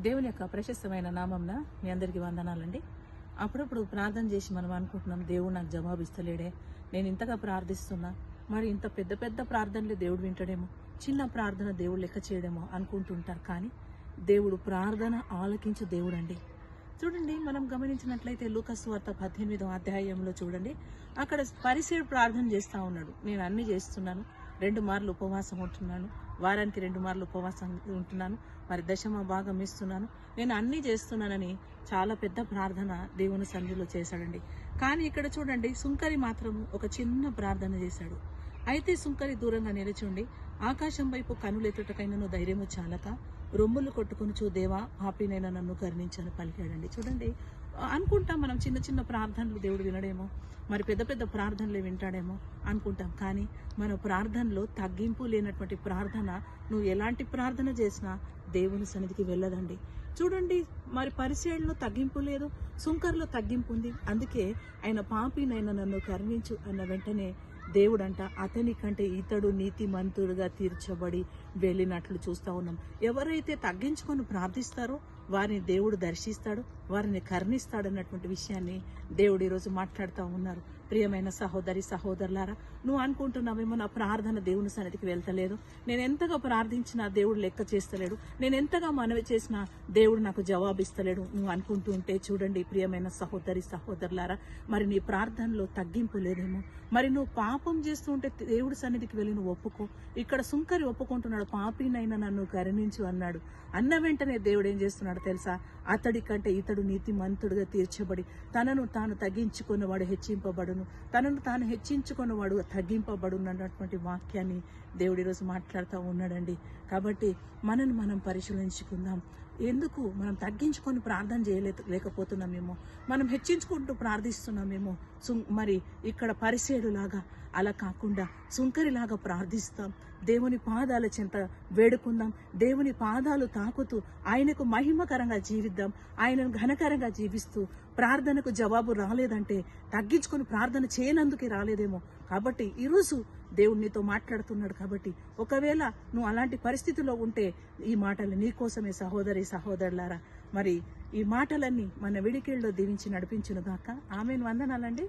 దేవుని యొక్క ప్రశస్తమైన నామంన మీ అందరికీ వందనాలండి. అప్పుడప్పుడు ప్రార్థన చేసి మనం అనుకుంటున్నాం దేవుడు నాకు జవాబు ఇస్తలేడే. నేను ఇంతగా ప్రార్థిస్తున్నా. మరి ఇంత పెద్ద పెద్ద ప్రార్థనలు దేవుడు వింటాడేమో? చిన్న ప్రార్థన దేవుడు లెక్క చేయడేమో? అనుకుంటుంటారు. కానీ దేవుడు ప్రార్థన ఆలకించు దేవుడు అండి చూడండి మనం గమనించినట్లయితే లూకస్ వార్త పద్దెనిమిదో అధ్యాయంలో చూడండి. అక్కడ పరిసేడు ప్రార్థన చేస్తూ ఉన్నాడు. నేను అన్ని చేస్తున్నాను. రెండు మార్లు ఉపవాసం ఉంటున్నాను. వారానికి రెండు మార్లు ఉపవాసం ఉంటున్నాను. మరి దశమ భాగం ఇస్తున్నాను. నేను అన్నీ చేస్తున్నానని చాలా పెద్ద ప్రార్థన దేవుని సన్నిధిలో చేశాడండి. కానీ ఇక్కడ చూడండి సుంకరి మాత్రం ఒక చిన్న ప్రార్థన చేశాడు. అయితే సుంకరి దూరంగా నిలిచుండి ఆకాశం వైపు కనులెత్తుటకైనను ధైర్యము చాలక రొమ్ములు కొట్టుకుని చూ దేవా పాపినైనా నన్ను కరుణించని పలికాడండి. చూడండి అనుకుంటాం మనం చిన్న చిన్న ప్రార్థనలు దేవుడు వినడేమో మరి పెద్ద పెద్ద ప్రార్థనలు వింటాడేమో అనుకుంటాం. కానీ మన ప్రార్థనలో తగ్గింపు లేనటువంటి ప్రార్థన నువ్వు ఎలాంటి ప్రార్థన చేసినా దేవుని సన్నిధికి వెళ్ళదండి. చూడండి మరి పరిచయంలో తగ్గింపు లేదు సుంకర్లో తగ్గింపు ఉంది. అందుకే ఆయన పాపినైనా నన్ను కరుణించు అన్న వెంటనే దేవుడంట అతని కంటే ఇతడు నీతిమంతుడుగా తీర్చబడి వెళ్ళినట్లు చూస్తా ఉన్నాం. ఎవరైతే తగ్గించుకొని ప్రార్థిస్తారో వారిని దేవుడు దర్శిస్తాడు వారిని కరుణిస్తాడు అన్నటువంటి విషయాన్ని దేవుడు ఈరోజు మాట్లాడుతూ ఉన్నారు. ప్రియమైన సహోదరి సహోదరులారా నువ్వు అనుకుంటున్నావేమో నా ప్రార్థన దేవుని సన్నిధికి వెళ్తలేదు. నేను ఎంతగా ప్రార్థించినా దేవుడు లెక్క చేస్తలేడు. నేను ఎంతగా మనవి చేసినా దేవుడు నాకు జవాబిస్తలేడు నువ్వు అనుకుంటూ ఉంటే చూడండి ప్రియమైన సహోదరి సహోదరులారా మరి నీ ప్రార్థనలో తగ్గింపు లేదేమో. మరి నువ్వు పాపం చేస్తూ ఉంటే దేవుడి సన్నిధికి వెళ్ళి నువ్వు ఒప్పుకో. ఇక్కడ సుంకరి ఒప్పుకుంటున్నాడు పాపినైనా నన్ను కరుణించు అన్నాడు. అన్న వెంటనే దేవుడు ఏం చేస్తున్నాడు? తెలుసా? అతడి కంటే ఇతడు నీతిమంతుడుగా తీర్చబడి తనను తాను తగ్గించుకున్నవాడు హెచ్చింపబడును. తనను తాను హెచ్చించుకున్నవాడు తగ్గింపబడును అన్నటువంటి వాక్యాన్ని దేవుడు ఈరోజు మాట్లాడుతూ ఉన్నాడండి. కాబట్టి మనను మనం పరిశీలించుకుందాం. ఎందుకు? మనం తగ్గించుకొని ప్రార్థన చేయలే లేకపోతున్నామేమో మనం హెచ్చించుకుంటూ ప్రార్థిస్తున్నామేమో సుం- మరి ఇక్కడ పరిసేడులాగా అలా కాకుండా సుంకరిలాగా ప్రార్థిస్తాం. దేవుని పాదాల చెంత వేడుకుందాం. దేవుని పాదాలు తాకుతూ ఆయనకు మహిమకరంగా జీవిద్దాం. ఆయనను ఘనకరంగా జీవిస్తూ ప్రార్థనకు జవాబు రాలేదంటే తగ్గించుకొని ప్రార్థన చేయనందుకే రాలేదేమో. కాబట్టి ఈరోజు దేవుడు నీతో మాట్లాడుతున్నాడు కాబట్టి ఒకవేళ నువ్వు అలాంటి పరిస్థితిలో ఉంటే ఈ మాటలు నీకోసమే సహోదరి సహోదరులారా. మరి ఈ మాటలన్నీ మన విడికిళ్ళలో దీవించి నడిపించును గాక ఆమెను. వందనాలండి.